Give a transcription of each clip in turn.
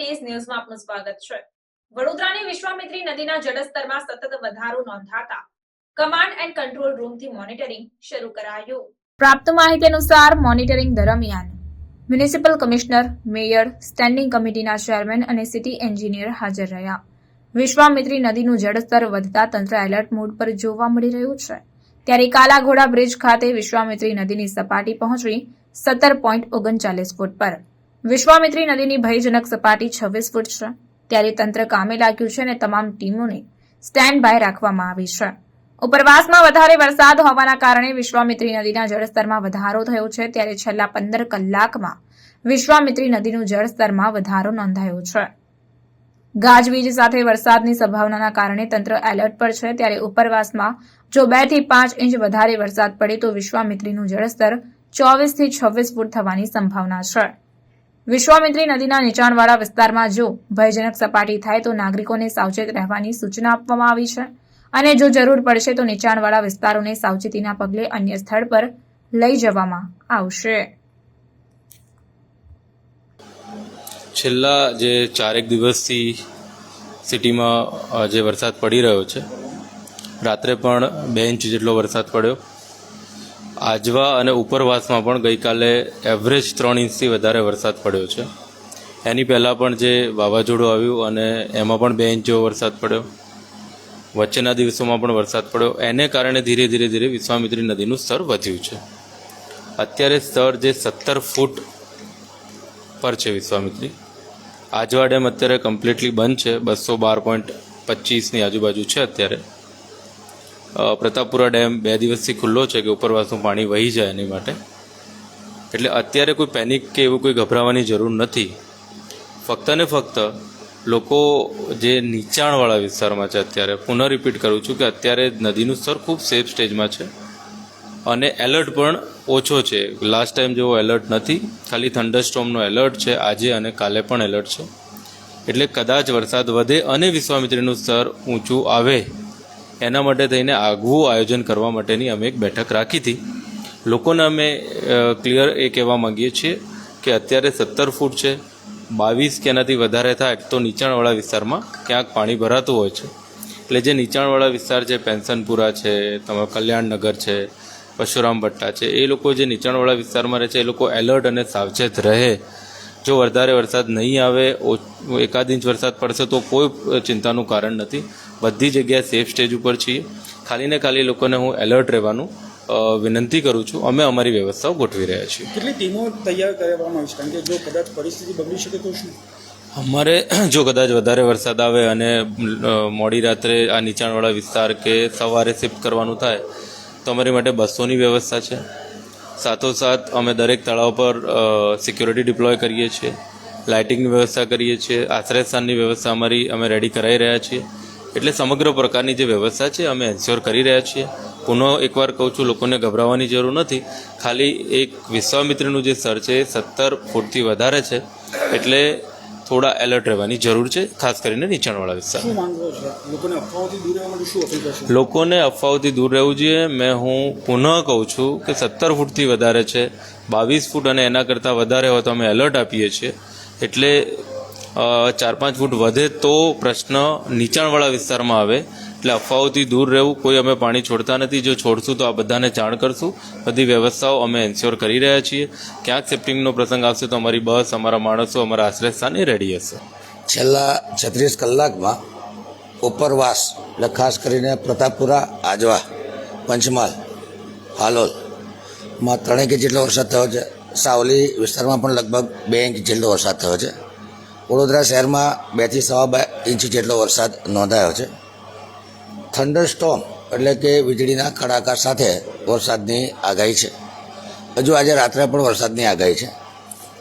Days ન્યૂઝમાં આપનું સ્વાગત છે. વડોદરાની વિશ્વામિત્રી નદીના જળસ્તરમાં સતત વધારો નોંધાતા કમાન્ડ એન્ડ કંટ્રોલ રૂમથી મોનિટરિંગ શરૂ કરાયું. પ્રાપ્ત માહિતી અનુસાર મોનિટરિંગ દરમિયાન મ્યુનિસિપલ કમિશનર, મેયર, સ્ટેન્ડિંગ કમિટીના ચેરમેન અને સિટી એન્જિનિયર હાજર રહ્યા. વિશ્વામિત્રી નદીનું જળસ્તર વધતા તંત્ર એલર્ટ મોડ પર જોવા મળી રહ્યું છે. ત્યારે કાલાઘોડા બ્રિજ ખાતે વિશ્વામિત્રી નદીની સપાટી પહોંચી સત્તર પોઈન્ટ ઓગણચાલીસ ફૂટ પર. વિશ્વામિત્રી નદીની ભયજનક સપાટી છવ્વીસ ફૂટ છે. ત્યારે તંત્ર કામે લાગ્યું છે અને તમામ ટીમોને સ્ટેન્ડ બાય રાખવામાં આવી છે. ઉપરવાસમાં વધારે વરસાદ હોવાના કારણે વિશ્વામિત્રી નદીના જળસ્તરમાં વધારો થયો છે. ત્યારે છેલ્લા પંદર કલાકમાં વિશ્વામિત્રી નદીનું જળસ્તરમાં વધારો નોંધાયો છે. ગાજવીજ સાથે વરસાદની સંભાવનાના કારણે તંત્ર એલર્ટ પર છે. ત્યારે ઉપરવાસમાં જો બેથી પાંચ ઇંચ વધારે વરસાદ પડે તો વિશ્વામિત્રીનું જળસ્તર ચોવીસથી છવ્વીસ ફૂટ થવાની સંભાવના છે. વિશ્વામિત્રી નદીના નીચાણવાળા વિસ્તારમાં જો ભયજનક સપાટી થાય તો નાગરિકોને સાવચેત રહેવાની સૂચના આપવામાં આવી છે. અને જો જરૂર પડશે તો નીચાણવાળા વિસ્તારોને સાવચેતીના પગલે અન્ય સ્થળ પર લઈ જવામાં આવશે. છેલ્લા જે ચારેક દિવસથી સિટીમાં જે વરસાદ પડી રહ્યો છે, રાત્રે પણ બે ઇંચ જેટલો વરસાદ પડ્યો. આજવા અને ઉપરવાસમાં પણ ગઈકાલે એવરેજ ત્રણ ઇંચથી વધારે વરસાદ પડ્યો છે. એની પહેલાં પણ જે વાવાઝોડું આવ્યું અને એમાં પણ બે ઇંચ જેવો વરસાદ પડ્યો. વચ્ચેના દિવસોમાં પણ વરસાદ પડ્યો. એને કારણે ધીરે ધીરે ધીરે વિશ્વામિત્રી નદીનું સ્તર વધ્યું છે. અત્યારે સ્તર જે સત્તર ફૂટ પર છે વિશ્વામિત્રી. આજવા ડેમ અત્યારે કમ્પ્લીટલી બંધ છે. બસો બાર પોઈન્ટ પચીસની આજુબાજુ છે અત્યારે. પ્રતાપપુરા ડેમ બે દિવસથી ખુલ્લો છે કે ઉપરવાસનું પાણી વહી જાય એની માટે. એટલે અત્યારે કોઈ પેનિક કે એવું કોઈ ગભરાવાની જરૂર નથી. ફક્ત ને ફક્ત લોકો જે નીચાણવાળા વિસ્તારમાં છે અત્યારે, પુનઃ રિપીટ કરું છું કે અત્યારે નદીનું સ્તર ખૂબ સેફ સ્ટેજમાં છે. અને એલર્ટ પણ ઓછો છે. લાસ્ટ ટાઈમ જેવો એલર્ટ નથી. ખાલી થંડરસ્ટોમનો એલર્ટ છે. આજે અને કાલે પણ એલર્ટ છે. એટલે કદાચ વરસાદ વધે અને વિશ્વામિત્રીનું સ્તર ઊંચું આવે. એના માટે થઈને આગવું આયોજન કરવા માટેની અમે એક બેઠક રાખી હતી. લોકોને અમે ક્લિયર એ કહેવા માંગીએ છીએ કે અત્યારે સત્તર ફૂટ છે, બાવીસ કે એનાથી વધારે થાય તો નીચાણવાળા વિસ્તારમાં ક્યાંક પાણી ભરાતું હોય છે. એટલે જે નીચાણવાળા વિસ્તાર છે, પેન્શનપુરા છે, તમે કલ્યાણનગર છે, પરશુરામ ભટ્ટા છે, એ લોકો જે નીચાણવાળા વિસ્તારમાં રહે છે, એ લોકો એલર્ટ અને સાવચેત રહે. જો વધારે વરસાદ નહીં આવે એકાદ ઇંચ વરસાદ પડશે તો કોઈ ચિંતાનું કારણ નથી. બધી જગ્યાએ સેફ સ્ટેજ ઉપર છીએ. ખાલી ને ખાલી લોકોને હું એલર્ટ રહેવાનું વિનંતી કરું છું. અમે અમારી વ્યવસ્થાઓ ગોઠવી રહ્યા છીએ. કેટલી ટીમો તૈયાર કરવામાં આવી છે? કારણ કે જો કદાચ પરિસ્થિતિ બગડી શકે તો શું? અમારે જો કદાચ વધારે વરસાદ આવે અને મોડી રાત્રે આ નીચાણવાળા વિસ્તાર કે સવારે શિફ્ટ કરવાનું થાય તો અમારી માટે બસોની વ્યવસ્થા છે. સાથોસાથ અમે દરેક તળાવ પર સિક્યોરિટી ડિપ્લોય કરીએ છીએ. લાઇટિંગની વ્યવસ્થા કરીએ છીએ. આશ્રયસ્થાનની વ્યવસ્થા અમારી અમે રેડી કરાવી રહ્યા છીએ. એટલે સમગ્ર પ્રકારની જે વ્યવસ્થા છે અમે એન્શ્યોર કરી રહ્યા છીએ. પુનઃ એકવાર કહું છું, લોકોને ગભરાવાની જરૂર નથી. ખાલી એક વિશ્વામિત્રનું જે સ્તર છે એ સત્તર ફૂટથી વધારે છે. એટલે થોડા એલર્ટ રહેવાની જરૂર છે ખાસ કરીને નીચાણવાળા વિસ્તાર લોકોને અફવાઓથી દૂર રહેવા જોઈએ. મેં હું પુનઃ કહું છું કે સત્તર ફૂટથી વધારે છે. બાવીસ ફૂટ અને એના કરતાં વધારે હોય તો અમે એલર્ટ આપીએ છીએ. એટલે ચાર પાંચ ફૂટ વધે તો પ્રશ્ન નીચાણવાળા વિસ્તારમાં આવે. એટલે અફવાઓથી દૂર રહેવું, કોઈ અમે પાણી છોડતા નથી. જો છોડશું તો આ બધાને જાણ કરશું. બધી વ્યવસ્થાઓ અમે એન્શ્યોર કરી રહ્યા છીએ. ક્યાંક શિફ્ટિંગનો પ્રસંગ આવશે તો અમારી બસ, અમારા માણસો, અમારા આશ્રયસ્થાન એ રેડી હશે. છેલ્લા છત્રીસ કલાકમાં ઉપરવાસ, એટલે ખાસ કરીને પ્રતાપપુરા, આજવા, પંચમહાલ, હાલોલ, માં ત્રણેક ઇંચ જેટલો વરસાદ થયો છે. સાવલી વિસ્તારમાં પણ લગભગ બે ઇંચ જેટલો વરસાદ થયો છે. વડોદરા શહેરમાં બેથી સવા બે ઇંચ જેટલો વરસાદ નોંધાયો છે. થંડરસ્ટોમ એટલે કે વીજળીના કડાકા સાથે વરસાદની આગાહી છે. હજુ આજે રાત્રે પણ વરસાદની આગાહી છે.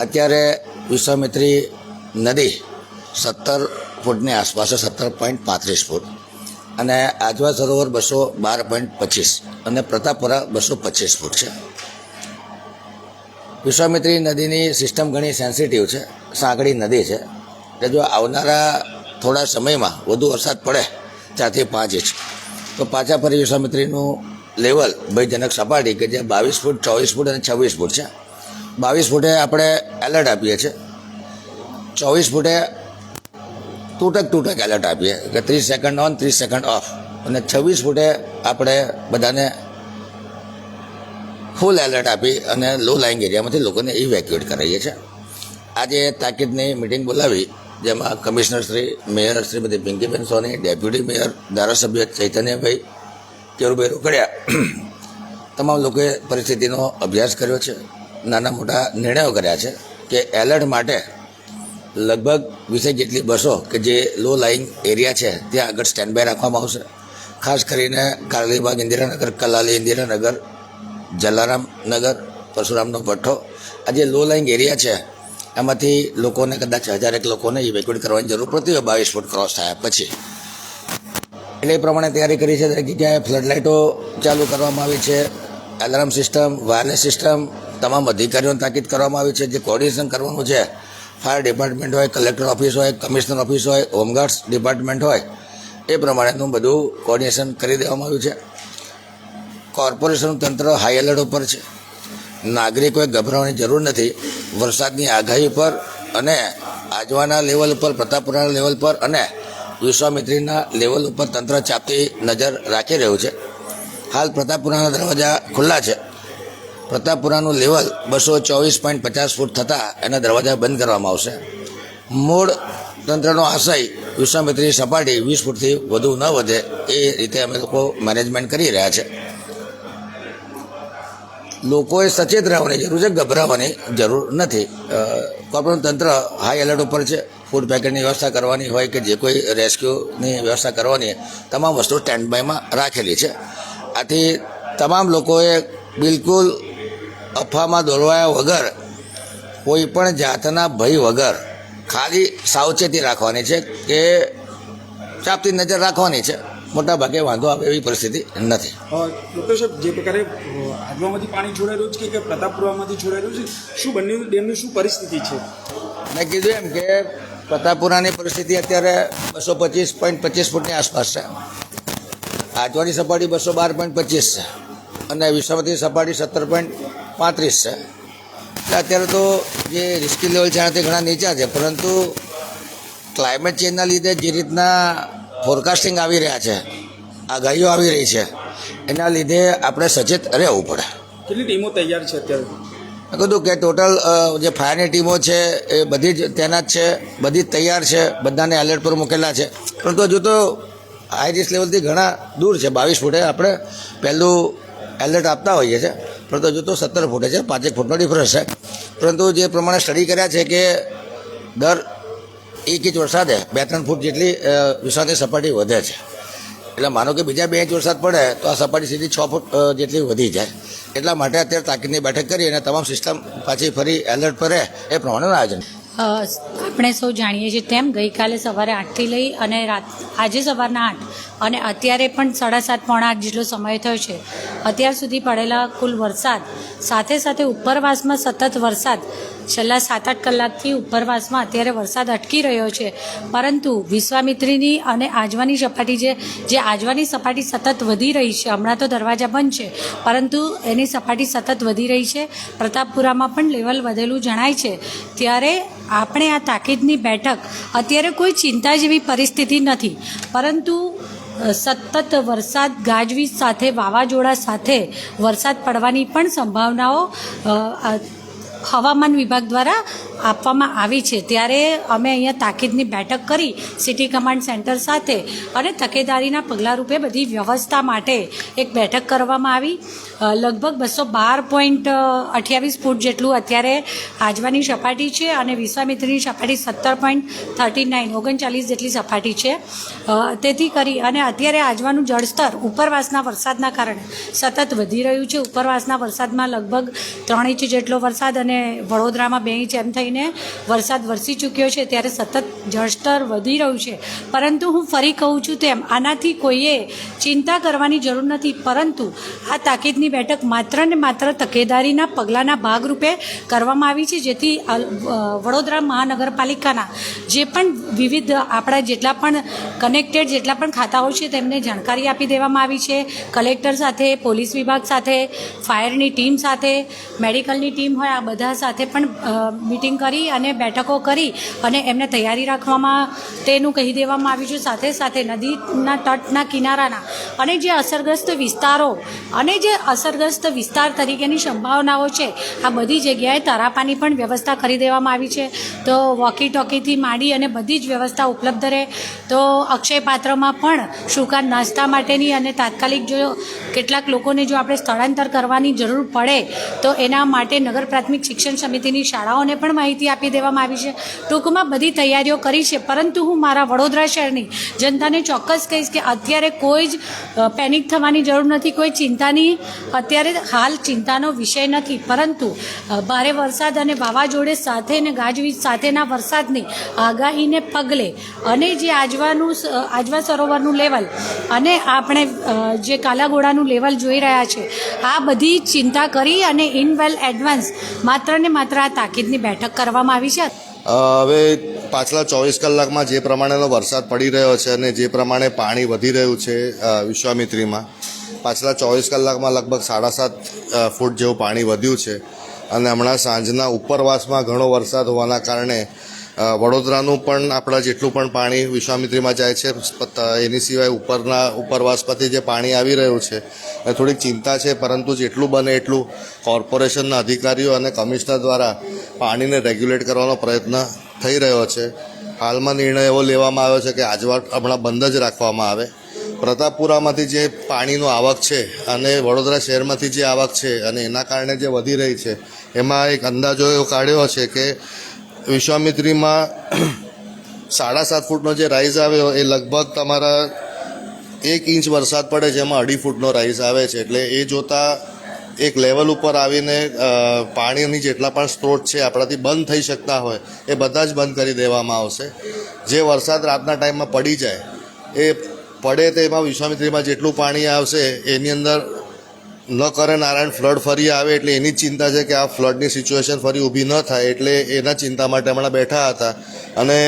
અત્યારે વિશ્વામિત્રી નદી સત્તર ફૂટની આસપાસ સત્તર પોઈન્ટ પાંત્રીસ ફૂટ. અને આજવા સરોવર બસો બાર પોઈન્ટ પચીસ અને પ્રતાપપુરા બસો પચીસ ફૂટ છે. વિશ્વામિત્રી નદીની સિસ્ટમ ઘણી સેન્સિટિવ છે, સાંકડી નદી છે. એટલે જો આવનારા થોડા સમયમાં વધુ વરસાદ પડે, ચારથી પાંચ ઇંચ તો પાછા ફરી વિશ્વામિત્રીનું લેવલ ભયજનક સપાટી કે જે બાવીસ ફૂટ, ચોવીસ ફૂટ અને છવ્વીસ ફૂટ છે. બાવીસ ફૂટે આપણે એલર્ટ આપીએ છીએ. ચોવીસ ફૂટે તૂટક તૂટક એલર્ટ આપીએ કે ત્રીસ સેકન્ડ ઓન ત્રીસ સેકન્ડ ઓફ અને છવ્વીસ ફૂટે આપણે બધાને ફૂલ એલર્ટ આપી અને લો લાઇંગ એરિયામાંથી લોકોને ઇવેક્યુએટ કરાવીએ છીએ. આજે તાકીદની મિટિંગ બોલાવી, જેમાં commissioner Shri mayor Shrimati Pinkiben Soni deputy mayor ધારાસભ્ય ચૈતન્યભાઈ કેરુભાઈ રોકડિયા, તમામ લોકોએ પરિસ્થિતિનો અભ્યાસ કર્યો છે. નાના મોટા નિર્ણયો કર્યા છે કે એલર્ટ માટે લગભગ વીસેક જેટલી બસો કે જે લો લાઇંગ એરિયા છે, ત્યાં આગળ સ્ટેન્ડ બાય રાખવામાં આવશે. ખાસ કરીને કારલીબાગ ઇન્દિરાનગર, કલાલી ઇન્દિરાનગર જલારામ નગર, પરશુરામનો ભઠ્ઠો. આ જે લો લાઇંગ એરિયા છે એમાંથી લોકોને કદાચ હજારેક લોકોને ઇવેક્યુએટ કરવાની જરૂર પડતી હોય, બાવીસ ફૂટ ક્રોસ થયા પછી. એટલે એ પ્રમાણે તૈયારી કરી છે, દરેક જગ્યાએ ફ્લડલાઇટો ચાલુ કરવામાં આવી છે. એલાર્મ સિસ્ટમ વાયરલેસ સિસ્ટમ તમામ અધિકારીઓને તાકીદ કરવામાં આવી છે. જે કોર્ડિનેશન કરવાનું છે ફાયર ડિપાર્ટમેન્ટ હોય કલેક્ટર ઓફિસ હોય કમિશનર ઓફિસ હોય હોમગાર્ડ્સ ડિપાર્ટમેન્ટ હોય, એ પ્રમાણેનું બધું કોર્ડિનેશન કરી દેવામાં આવ્યું છે. કોર્પોરેશનનું તંત્ર હાઈ એલર્ટ ઉપર છે. નાગરિકોએ ગભરાવાની જરૂર નથી. વરસાદની આગાહી પર અને આજવાના લેવલ ઉપર, પ્રતાપપુરાના લેવલ પર અને વિશ્વામિત્રીના લેવલ ઉપર તંત્ર ચાપતી નજર રાખી રહ્યું છે. હાલ પ્રતાપપુરાના દરવાજા ખુલ્લા છે. પ્રતાપપુરાનું લેવલ બસો ચોવીસ પોઈન્ટ પચાસ ફૂટ થતાં એના દરવાજા બંધ કરવામાં આવશે. મૂળ તંત્રનો આશય વિશ્વામિત્રી સપાટી વીસ ફૂટથી વધુ ન વધે એ રીતે અમે લોકો મેનેજમેન્ટ કરી રહ્યા છે. લોકોએ સચેત રહેવાની જરૂર છે ગભરાવાની જરૂર નથી. અ, કોર્પોરેટ તંત્ર હાઈ એલર્ટ ઉપર છે ફૂડ પેકેટની વ્યવસ્થા કરવાની હોય કે જે કોઈ રેસ્ક્યુની વ્યવસ્થા કરવાની તમામ વસ્તુ સ્ટેન્ડ બાયમાં રાખેલી છે. આથી તમામ લોકોએ બિલકુલ અફવામાં દોરવાયા વગર કોઈ પણ જાતના ભય વગર ખાલી સાવચેતી રાખવાની છે કે ચાપતી નજર રાખવાની છે. મોટા ભાગે વાંધો આવે એવી પરિસ્થિતિ નથી. ડૉક્ટર સાહેબ જે પ્રકારે આજવામાંથી પાણી છોડાયેલું છે કે પ્રતાપપુરામાંથી છોડાયેલું છે? શું બંને ડેમની શું પરિસ્થિતિ છે? મેં કીધું એમ કે પ્રતાપપુરાની પરિસ્થિતિ અત્યારે બસો પચીસ પોઈન્ટ પચીસ ફૂટની આસપાસ છે. આજવાની સપાટી બસો બાર પોઈન્ટ પચીસ છે. અને વિશ્વમતી સપાટી સત્તર પોઈન્ટ પાંત્રીસ છે. એટલે અત્યારે તો જે રિસ્કી લેવલ છે એનાથી ઘણા નીચા છે. પરંતુ ક્લાઇમેટ ચેન્જના લીધે જે રીતના ફોરકાસ્ટિંગ આવી રહ્યા છે. આગાહીઓ આવી રહી છે. એના લીધે આપણે સચેત રહેવું પડે. કેટલી ટીમો તૈયાર છે અત્યારે? મેં કીધું કે ટોટલ જે ફાયરની ટીમો છે એ બધી જ તૈનાત છે બધી જ તૈયાર છે બધાને એલર્ટ પર મૂકેલા છે. પરંતુ હજુ તો હાઈ રિસ્ક લેવલથી ઘણા દૂર છે. બાવીસ ફૂટે આપણે પહેલું એલર્ટ આપતા હોઈએ છીએ પરંતુ હજુ તો સત્તર ફૂટે છે. પાંચેક ફૂટનો ડિફરન્સ છે. પરંતુ જે પ્રમાણે સ્ટડી કર્યા છે કે દર એક ઇંચ વરસાદે બે ત્રણ ફૂટ જેટલી વિશ્વાસની સપાટી વધે છે. એટલે માનો કે બીજા બે ઇંચ વરસાદ પડે, તો આ સપાટી સીધી છ ફૂટ જેટલી વધી જાય. એટલા માટે અત્યારે તાકીદની બેઠક કરી અને તમામ સિસ્ટમ પાછી ફરી એલર્ટ પર રહે એ પ્રમાણેનું આયોજન. આપણે સૌ જાણીએ છીએ તેમ ગઈકાલે સવારે આઠથી લઈ અને રાત, આજે સવારના આઠ અને અત્યારે પણ સાડા સાત, પોણા આઠ જેટલો સમય થયો છે. અત્યાર સુધી પડેલા કુલ વરસાદ, સાથે સાથે ઉપરવાસમાં સતત વરસાદ છેલ્લા સાત આઠ કલાકથી ઉપરવાસમાં અત્યારે વરસાદ અટકી રહ્યો છે. પરંતુ વિશ્વામિત્રીની અને આજવાની સપાટી જે જે આજવાની સપાટી સતત વધી રહી છે, હમણાં તો દરવાજા બંધ છે, પરંતુ એની સપાટી સતત વધી રહી છે. પ્રતાપપુરામાં પણ લેવલ વધેલું જણાય છે. ત્યારે આપણે આ તાકીદની બેઠક, અત્યારે કોઈ ચિંતા જેવી પરિસ્થિતિ નથી. પરંતુ સતત વરસાદ ગાજવીજ સાથે, વાવાઝોડા સાથે વરસાદ પડવાની પણ સંભાવનાઓ હવામાન વિભાગ દ્વારા આપવામાં આવી છે. ત્યારે અમે અહીંયા તાકીદની બેઠક કરી સિટી કમાન્ડ સેન્ટર સાથે અને તકેદારીના પગલાં રૂપે બધી વ્યવસ્થા માટે એક બેઠક કરવામાં આવી. લગભગ બસો બાર પોઈન્ટ અઠ્યાવીસ ફૂટ જેટલું અત્યારે આજવાની સપાટી છે અને વિશ્વામિત્રીની સપાટી સત્તર પોઈન્ટ થર્ટી નાઇન, ઓગણચાલીસ જેટલી સપાટી છે. તેથી કરી અને અત્યારે આજવાનું જળસ્તર ઉપરવાસના વરસાદના કારણે સતત વધી રહ્યું છે. ઉપરવાસના વરસાદમાં લગભગ ત્રણ ઇંચ જેટલો વરસાદ અને વડોદરામાં બે ઇંચ એમ થઈને વરસાદ વરસી ચૂક્યો છે, ત્યારે સતત જળસ્તર વધી રહ્યું છે. પરંતુ હું ફરી કહું છું તેમ, આનાથી કોઈએ ચિંતા કરવાની જરૂર નથી. પરંતુ આ તાકીદની બેઠક માત્ર ને માત્ર તકેદારીના પગલાંના ભાગરૂપે કરવામાં આવી છે, જેથી વડોદરા મહાનગરપાલિકાના જે પણ વિવિધ આપણા જેટલા પણ કનેક્ટેડ જેટલા પણ ખાતાઓ છે, તેમને જાણકારી આપી દેવામાં આવી છે. કલેક્ટર સાથે, પોલીસ વિભાગ સાથે, ફાયરની ટીમ સાથે, મેડિકલની ટીમ હોય, આ બધા બધા સાથે પણ મિટિંગ કરી અને બેઠકો કરી અને એમને તૈયારી રાખવામાં તેનું કહી દેવામાં આવ્યું છે. સાથે સાથે નદીના તટના કિનારાના અને જે અસરગ્રસ્ત વિસ્તારો અને જે અસરગ્રસ્ત વિસ્તાર તરીકેની સંભાવનાઓ છે, આ બધી જગ્યાએ તરાપાની પણ વ્યવસ્થા કરી દેવામાં આવી છે. તો વોકી ટોકીથી માંડી અને બધી જ વ્યવસ્થા ઉપલબ્ધ રહે. તો અક્ષય પાત્રમાં પણ સૂકા નાસ્તા માટેની અને તાત્કાલિક જો કેટલાક લોકોને જો આપણે સ્થળાંતર કરવાની જરૂર પડે, તો એના માટે નગર પ્રાથમિક શિક્ષણ સમિતિની શાળાઓને પણ માહિતી આપી દેવામાં આવી છે. ટૂંકમાં બધી તૈયારીઓ કરી છે, પરંતુ હું મારા વડોદરા શહેરની જનતાને ચોક્કસ કહીશ કે અત્યારે કોઈ જ પેનિક થવાની જરૂર નથી, કોઈ ચિંતાની, અત્યારે હાલ ચિંતાનો વિષય નથી. પરંતુ ભારે વરસાદ અને વાવાઝોડે સાથે અને ગાજવીજ સાથેના વરસાદની આગાહીને પગલે અને જે આજવાનું આજવા સરોવરનું લેવલ અને આપણે જે કાલાઘોડાનું લેવલ જોઈ રહ્યા છે, આ બધી ચિંતા કરી અને ઇન વેલ એડવાન્સ માત્ર ને માત્ર આ તાકીદની બેઠક કરવામાં આવી છે? હવે પાછલા ચોવીસ કલાકમાં જે પ્રમાણેનો વરસાદ પડી રહ્યો છે અને જે પ્રમાણે પાણી વધી રહ્યું છે વિશ્વામિત્રીમાં, પાછલા ચોવીસ કલાકમાં લગભગ સાડા સાત ફૂટ જેવું પાણી વધ્યું છે. અને હમણાં સાંજના ઉપરવાસમાં ઘણો વરસાદ હોવાના કારણે વડોદરાનું પણ આપણા જેટલું પણ પાણી વિશ્વામિત્રીમાં જાય છે એની સિવાય ઉપરના ઉપરવાસ પરથી જે પાણી આવી રહ્યું છે, એ થોડીક ચિંતા છે, પરંતુ જેટલું બને એટલું કોર્પોરેશનના અધિકારીઓ અને કમિશનર દ્વારા પાણીને રેગ્યુલેટ કરવાનો પ્રયત્ન થઈ રહ્યો છે. હાલમાં નિર્ણય એવો લેવામાં આવ્યો છે કે આજવા હમણાં બંધ જ રાખવામાં આવે. પ્રતાપપુરામાંથી જે પાણીનો આવક છે અને વડોદરા શહેરમાંથી જે આવક છે અને એના કારણે જે વધી રહી છે, એમાં એક અંદાજો એવો કાઢ્યો છે કે વિશ્વામિત્રીમાં સાડા સાત ફૂટનો જે રાઈઝ આવ્યો, એ લગભગ તમારા એક ઇંચ વરસાદ પડે છે, એમાં અઢી ફૂટનો રાઈઝ આવે છે. એટલે એ જોતાં એક લેવલ ઉપર આવીને પાણીની જેટલા પણ સ્ત્રોત છે, આપણાથી બંધ થઈ શકતા હોય, એ બધા જ બંધ કરી દેવામાં આવશે. જે વરસાદ રાતના ટાઈમમાં પડી જાય, એ પડે તો એમાં વિશ્વામિત્રીમાં જેટલું પાણી આવશે, એની અંદર ન કરે નારાયણ ફ્લડ ફરી આવે એટલે એની ચિંતા છે કે આ ફ્લડની સિચ્યુએશન ફરી ઊભી ન થાય એટલે એના ચિંતા માટે હમણાં બેઠા હતા. અને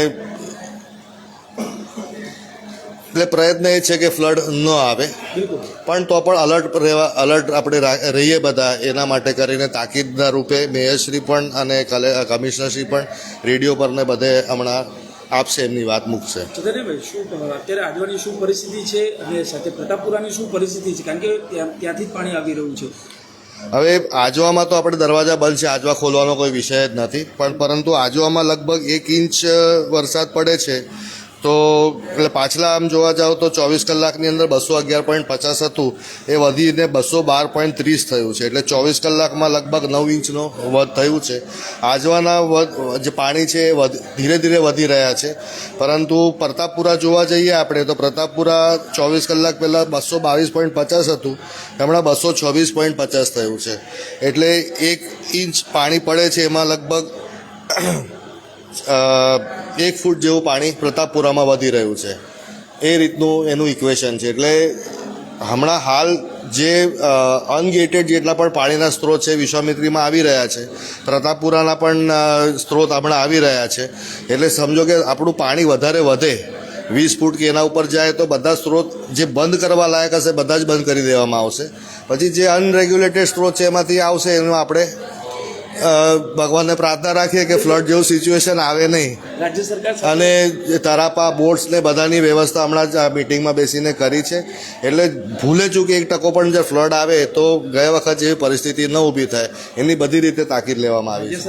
એટલે પ્રયત્ન એ છે કે ફ્લડ ન આવે. પણ તો પણ અલર્ટ રહેવા અલર્ટ આપણે રહીએ બધા એના માટે કરીને તાકીદના રૂપે મેયરશ્રી પણ અને કમિશનરશ્રી પણ રેડિયો પર ને બધે હમણાં આપશે એમની વાત મૂકશે. ચંદ્રભાઈ શું અત્યારે આજવાની શું પરિસ્થિતિ છે અને સાથે પ્રતાપપુરાની શું પરિસ્થિતિ છે? કારણ કે ત્યાંથી જ પાણી આવી રહ્યું છે. હવે આજવામાં તો આપણે દરવાજા બંધ છે આજવા ખોલવાનો કોઈ વિષય જ નથી. પણ પરંતુ આજવામાં લગભગ એક ઇંચ વરસાદ પડે છે. તો એટલે પાછલા આમ જોવા જાઓ તો ચોવીસ કલાકની અંદર બસો અગિયાર પોઈન્ટ પચાસ હતું. એ વધીને બસો બાર પોઈન્ટ ત્રીસ થયું છે. એટલે ચોવીસ કલાકમાં લગભગ નવ ઇંચનો વધ થયું છે. આજવાના જે પાણી છે એ ધીરે ધીરે વધી રહ્યા છે. પરંતુ પ્રતાપપુરા જોવા જઈએ આપણે, તો પ્રતાપપુરા ચોવીસ કલાક પહેલાં બસો બાવીસ પોઈન્ટ પચાસ હતું. હમણાં બસો છવ્વીસ પોઈન્ટ પચાસ થયું છે. એટલે એક ઇંચ પાણી પડે છે એમાં લગભગ એક ફૂટ જેવું પાણી પ્રતાપપુરામાં વધી રહ્યું છે. એ રીતનું એનું ઇક્વેશન છે. એટલે હમણાં હાલ જે અનગેટેડ જેટલા પણ પાણીના સ્ત્રોત છે, વિશ્વામિત્રીમાં આવી રહ્યા છે. પ્રતાપપુરાના પણ સ્ત્રોત હમણાં આવી રહ્યા છે. એટલે સમજો કે આપણું પાણી વધારે વધે, વીસ ફૂટ કે એના ઉપર જાય તો બધા સ્ત્રોત જે બંધ કરવા લાયક હશે, બધા જ બંધ કરી દેવામાં આવશે. પછી જે અનરેગ્યુલેટેડ સ્ત્રોત છે, એમાંથી આવશે, એનું આપણે ભગવાનને પ્રાર્થના રાખીએ કે ફ્લડ જેવું સિચ્યુએશન આવે નહીં. રાજ્ય સરકાર અને તરાપા બોટ્સ ને બધાની વ્યવસ્થા હમણાં જ આ મિટિંગમાં બેસીને કરી છે. એટલે ભૂલે ચૂકે એક ટકો પણ જે ફ્લડ આવે તો ગયા વખત જેવી પરિસ્થિતિ ન ઊભી થાય. એની બધી રીતે તાકીદ લેવામાં આવી છે.